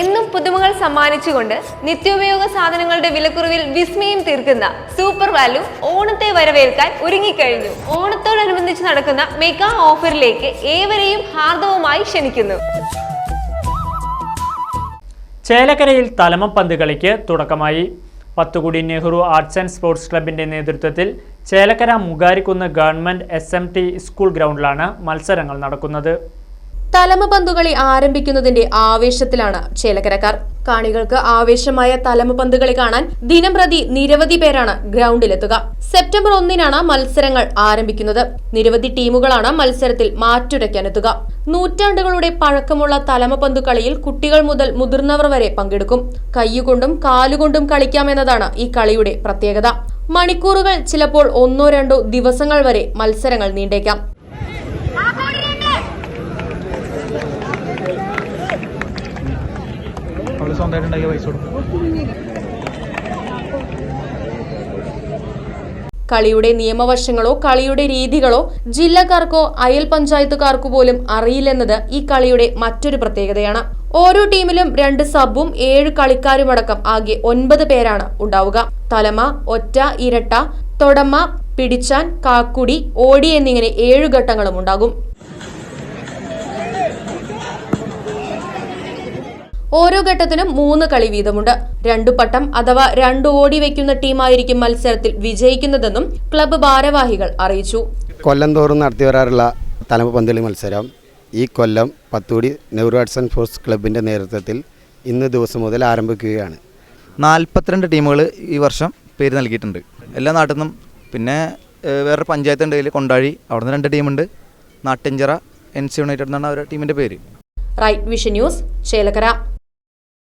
എന്നും പുതുമകൾ സമ്മാനിച്ചുകൊണ്ട് നിത്യോപയോഗ സാധനങ്ങളുടെ വിലക്കുറവിൽ വിസ്മയം തീർക്കുന്ന സൂപ്പർ വാല്യൂ ഓണത്തെ വരവേൽക്കാൻ ഒരുങ്ങിക്കഴിഞ്ഞു. ഓണത്തോടനുബന്ധിച്ച് നടക്കുന്ന മെഗാ ഓഫറിലേക്ക് ഏവരെയും ഹാർദവുമായി ക്ഷണിക്കുന്നു. ചേലക്കരയിൽ തലമപ്പന്ത് കളിക്ക് തുടക്കമായി. Pathukudi Nehru arts and sports ക്ലബിന്റെ നേതൃത്വത്തിൽ Chelakkara Mugarikkunnu government S school ഗ്രൗണ്ടിലാണ് മത്സരങ്ങൾ നടക്കുന്നത്. തലമ പന്തുകളി ആരംഭിക്കുന്നതിന്റെ ആവേശത്തിലാണ് ചേലക്കരക്കാർ. കാണികൾക്ക് ആവേശമായ തലമു പന്തുകളി കാണാൻ ദിനംപ്രതി നിരവധി പേരാണ് ഗ്രൗണ്ടിലെത്തുക. സെപ്റ്റംബർ ഒന്നിനാണ് മത്സരങ്ങൾ ആരംഭിക്കുന്നത്. നിരവധി ടീമുകളാണ് മത്സരത്തിൽ മാറ്റുരയ്ക്കാനെത്തുക. നൂറ്റാണ്ടുകളുടെ പഴക്കമുള്ള തലമു പന്തുകളിയിൽ കുട്ടികൾ മുതൽ മുതിർന്നവർ വരെ പങ്കെടുക്കും. കൈയുകൊണ്ടും കാലുകൊണ്ടും കളിക്കാമെന്നതാണ് ഈ കളിയുടെ പ്രത്യേകത. മണിക്കൂറുകൾ ചിലപ്പോൾ ഒന്നോ രണ്ടോ ദിവസങ്ങൾ വരെ മത്സരങ്ങൾ നീണ്ടേക്കാം. സ്വന്തമായിട്ട് ഉണ്ടാക്കിയ പൈസ കൊടുക്കും. കളിയുടെ നിയമവശങ്ങളോ കളിയുടെ രീതികളോ ജില്ലക്കാർക്കോ അയൽ പഞ്ചായത്തുകാർക്കു പോലും അറിയില്ലെന്നത് ഈ കളിയുടെ മറ്റൊരു പ്രത്യേകതയാണ്. ഓരോ ടീമിലും രണ്ട് സബും ഏഴ് കളിക്കാരുമടക്കം ആകെ ഒൻപത് പേരാണ് ഉണ്ടാവുക. തലമ ഒറ്റ ഇരട്ട തൊടമ്മ പിടിച്ചാൻ കാക്കുടി ഓടി എന്നിങ്ങനെ ഏഴ് ഘട്ടങ്ങളും ഉണ്ടാകും. ഓരോ ഘട്ടത്തിനും മൂന്ന് കളി വീതമുണ്ട്. രണ്ടു പട്ടം അഥവാ രണ്ടു ഓടി വയ്ക്കുന്ന ടീമായിരിക്കും മത്സരത്തിൽ വിജയിക്കുന്നതെന്നും ക്ലബ്ബ് ഭാരവാഹികൾ അറിയിച്ചു. കൊല്ലം തോറും നടത്തി വരാറുള്ള തലമ്പ് പന്തളി മത്സരം ഈ കൊല്ലം Pathoodi Nehru arts and sports ക്ലബിന്റെ നേതൃത്വത്തിൽ ഇന്ന് ദിവസം മുതൽ ആരംഭിക്കുകയാണ്. നാൽപ്പത്തിരണ്ട് ടീമുകൾ ഈ വർഷം പേര് നൽകിയിട്ടുണ്ട്. എല്ലാ നാട്ടിൽ നിന്നും പിന്നെ വേറെ വേറൊരു പഞ്ചായത്ത് ഉണ്ട് കൊണ്ടാഴി അവിടെ നിന്ന് രണ്ട് ടീമുണ്ട്. നാട്ടിഞ്ചിറ എൻ സി യുണൈറ്റഡ് എന്നാണ് അവരുടെ ടീമിന്റെ പേര്. Right vision news Chelakkara.